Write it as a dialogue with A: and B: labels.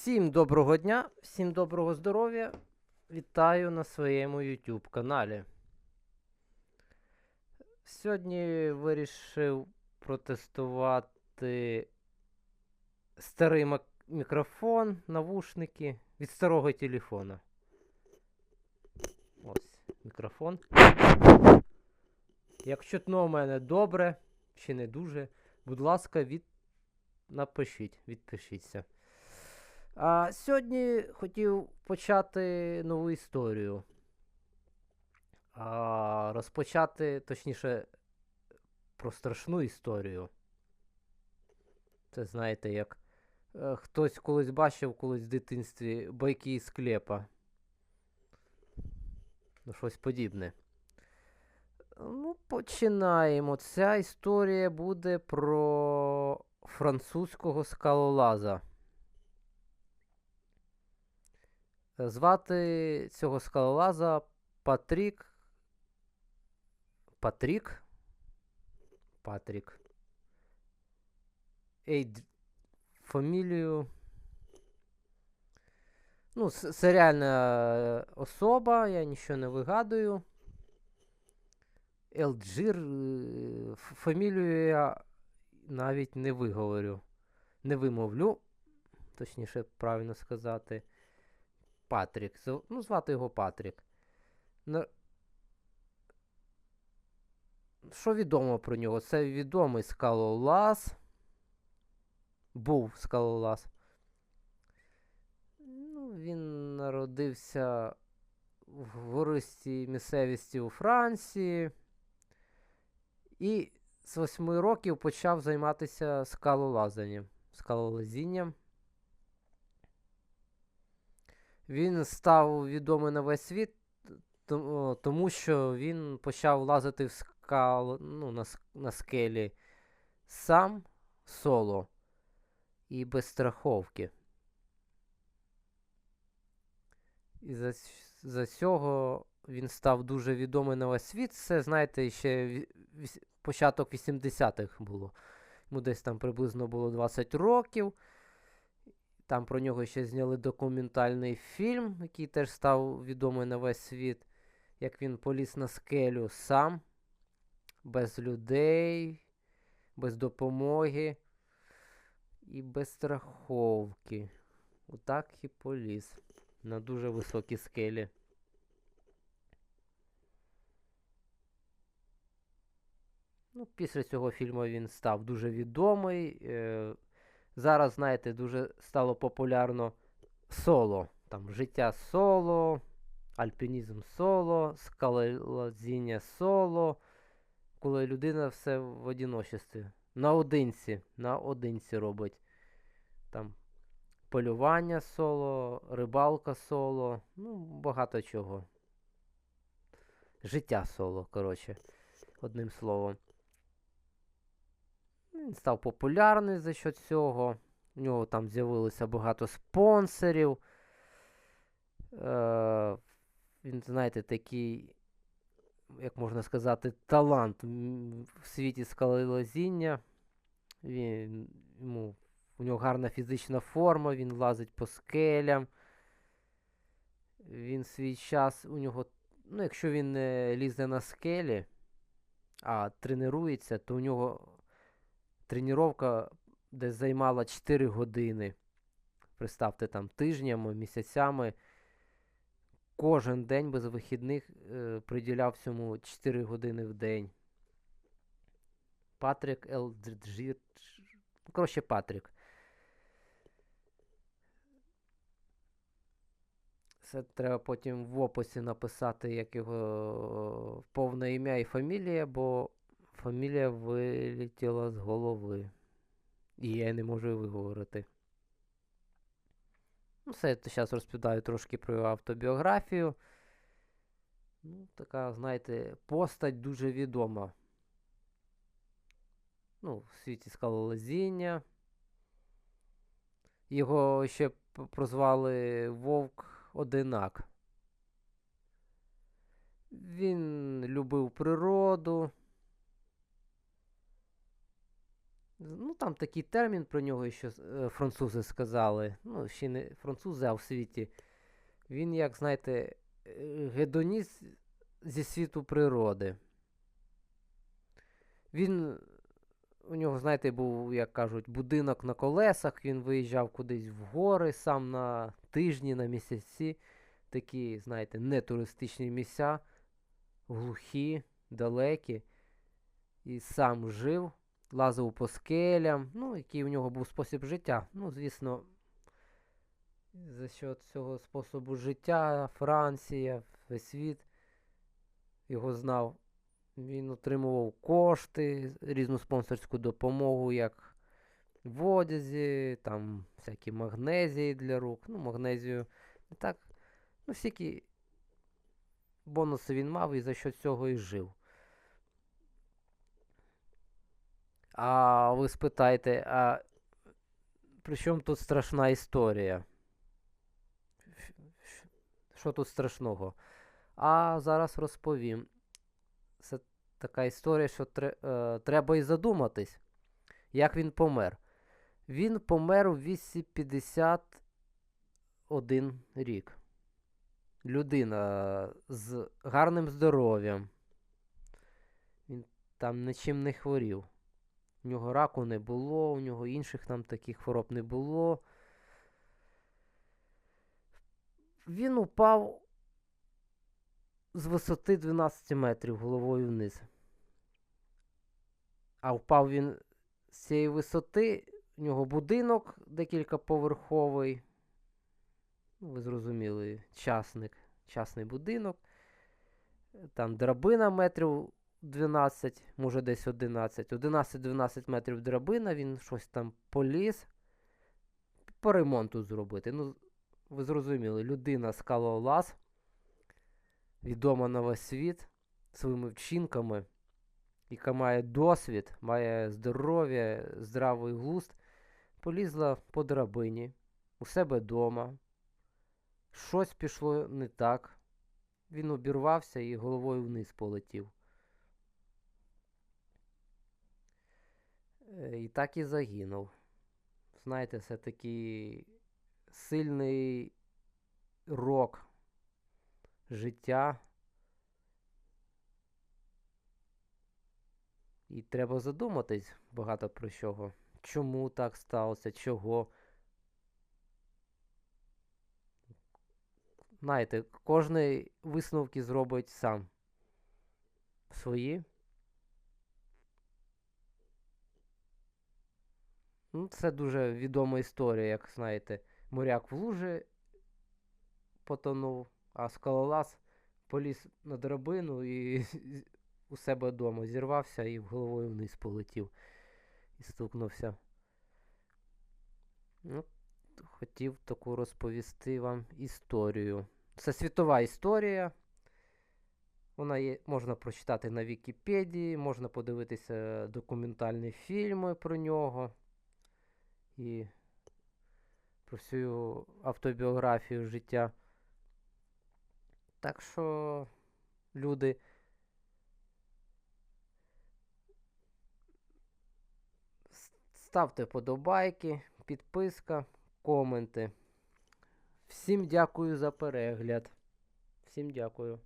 A: Всім доброго дня, всім доброго здоров'я. Вітаю на своєму YouTube каналі. Сьогодні вирішив протестувати старий мікрофон, навушники від старого телефона. Ось мікрофон. Як чутно у мене добре чи не дуже, будь ласка, від... напишіть, відпишіться. А сьогодні хотів почати нову історію. А, розпочати, точніше, про страшну історію. Це знаєте, як е, хтось колись бачив колись в дитинстві байки із склепа. Ну, щось подібне. Ну, починаємо. Ця історія буде про французького скалолаза. Звати цього скалолаза Патрік. Патрік? Патрік. Ей, фамілію. Ну, с- це реальна е, особа, я нічого не вигадую. Елджир. е, Фамілію я навіть не виговорю. Не вимовлю. Точніше, правильно сказати. Патрік. Ну, звати його Патрік. На... Що відомо про нього? Це відомий скалолаз. Був скалолаз. Ну, він народився в гористій місцевості у Франції. І з восьми років почав займатися скалолазанням. Скалолазінням. Він став відомий на весь світ, тому що він почав лазити в скал, ну, на, на скелі сам соло і без страховки. І за, за цього він став дуже відомий на весь світ. Це, знаєте, ще ві- віс- початок 80-х було. Йому десь там приблизно було 20 років. Там про нього ще зняли документальний фільм, який теж став відомий на весь світ, як він поліз на скелю сам, без людей, без допомоги і без страховки. Отак і поліз на дуже високі скелі. Ну, після цього фільму він став дуже відомий. Е, зараз, знаєте, дуже стало популярно соло. Там життя соло, альпінізм соло, скалолазіння соло. Коли людина все в одиночестві. Наодинці, наодинці робить. Там полювання соло, рибалка соло, ну, багато чого. Життя соло, коротше, одним словом. Він став популярний за що цього. У нього там з'явилося багато спонсорів. Е, він, знаєте, такий, як можна сказати, талант в світі скалолазіння. Він, йому, у нього гарна фізична форма, він лазить по скелям. Він свій час, у нього, ну, якщо він лізе на скелі, а тренується, то у нього тренування десь займала 4 години. Представте, там тижнями, місяцями. Кожен день без вихідних е, приділяв цьому 4 години в день. Патрік Елджір. Коротше, Патрік. Це треба потім в описі написати, як його повне ім'я і фамілія, бо фамілія вилетіла з голови. І я не можу виговорити. Ну, все, я зараз розповідаю трошки про його автобіографію. Ну, така, знаєте, постать дуже відома. Ну, в світі скалолазіння. Його ще прозвали Вовк Одинак. Він любив природу. Ну, там такий термін про нього ще е, французи сказали. Ну, ще не французи, а в світі. Він, як знаєте, е, гедоніст зі світу природи. Він, у нього, знаєте, був, як кажуть, будинок на колесах, він виїжджав кудись в гори сам на тижні, на місяці. Такі, знаєте, нетуристичні місця, глухі, далекі. І сам жив, лазив по скелям. Ну, який у нього був спосіб життя. Ну, звісно, за що цього способу життя Франція, весь світ його знав. Він отримував кошти, різну спонсорську допомогу, як в одязі, там всякі магнезії для рук. Ну, магнезію не так. Ну, всякі бонуси він мав і за що цього і жив. А ви спитаєте, а при чому тут страшна історія? Що тут страшного? А зараз розповім. Це така історія, що е, треба і задуматись, як він помер. Він помер у віці 51 рік. Людина з гарним здоров'ям. Він там нічим не хворів. У нього раку не було, у нього інших там таких хвороб не було. Він упав з висоти 12 метрів головою вниз. А впав він з цієї висоти, у нього будинок декількаповерховий. Ну, ви зрозуміли, частник, частний будинок. Там драбина метрів 12, може десь 11. 11-12 метрів драбина, він щось там поліз по ремонту зробити. Ну, ви зрозуміли, людина скалолаз, відома на весь світ своїми вчинками, яка має досвід, має здоров'я, здравий глузд, полізла по драбині у себе вдома. Щось пішло не так. Він обірвався і головою вниз полетів. І так і загинув. Знаєте, це такий сильний рок життя. І треба задуматись багато про чого. Чому так сталося, чого. Знаєте, кожний висновки зробить сам свої. Ну, це дуже відома історія, як знаєте, моряк в лужі потонув, а скалолаз поліз на драбину і у себе вдома зірвався і головою вниз полетів і стукнувся. Ну, хотів таку розповісти вам історію. Це світова історія. Вона є, можна прочитати на Вікіпедії, можна подивитися документальні фільми про нього і про всю автобіографію життя. Так що, люди, ставте подобайки, підписка, коменти. Всім дякую за перегляд. Всім дякую.